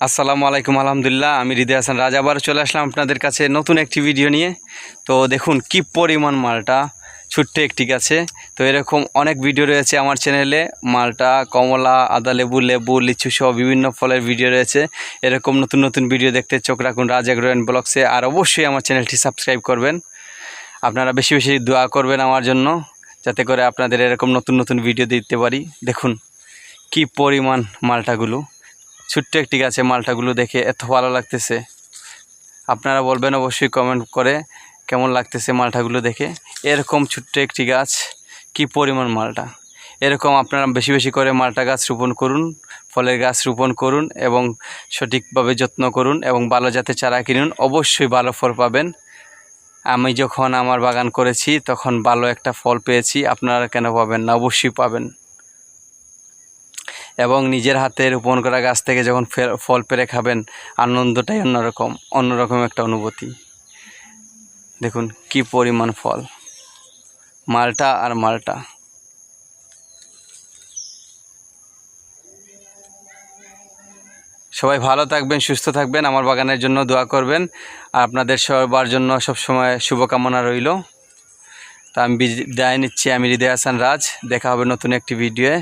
আসসালামু আলাইকুম, আলহামদুলিল্লাহ। আমি হৃদয় হাসান রাজ আবার চলে আসলাম আপনাদের কাছে নতুন একটি ভিডিও নিয়ে। তো দেখুন, কি পরিমাণ মালটা ছোট্ট একটি গাছে। তো এরকম অনেক ভিডিও রয়েছে আমার চ্যানেলে। মালটা, কমলা, আদা লেবু লেবু, লিচু সহ বিভিন্ন ফলের ভিডিও রয়েছে। এরকম নতুন নতুন ভিডিও দেখতে চোখ রাখুন রাজ এগ্রোয়েন ব্লগসে। আর অবশ্যই আমার চ্যানেলটি সাবস্ক্রাইব করবেন। আপনারা বেশি বেশি দোয়া করবেন আমার জন্য, যাতে করে আপনাদের এরকম নতুন নতুন ভিডিও দিতে পারি। দেখুন, কি পরিমাণ মালটাগুলো। ছোট্ট একটি গাছে মালটাগুলো দেখে এত ভালো লাগতেছে। আপনারা বলবেন অবশ্যই কমেন্ট করে কেমন লাগতেছে মালটাগুলো দেখে। এরকম ছোট্ট একটি গাছ, কি পরিমাণ মালটা? এরকম আপনারা বেশি বেশি করে মালটা গাছ রোপণ করুন, ফলের গাছ রোপণ করুন এবং সঠিকভাবে যত্ন করুন এবং ভালো জাতের চারা কিনুন, অবশ্যই ভালো ফল পাবেন। আমি যখন আমার বাগান করেছি, তখন ভালো একটা ফল পেয়েছি, আপনারা কেন পাবেন না? অবশ্যই পাবেন। এবং নিজের হাতে রোপণ করা গাছ থেকে যখন ফল পেরে খাবেন, আনন্দটাই অন্যরকম অন্যরকম একটা অনুভূতি। দেখুন, কি পরিমাণ ফল। মালটা আর মালটা। সবাই ভালো থাকবেন, সুস্থ থাকবেন, আমার বাগানের জন্য দোয়া করবেন। আর আপনাদের সবার জন্য সবসময় শুভকামনা রইল। তা আমি বিদায় নিচ্ছি, আমি হৃদয় হাসান রাজ। দেখা হবে নতুন একটি ভিডিওয়ে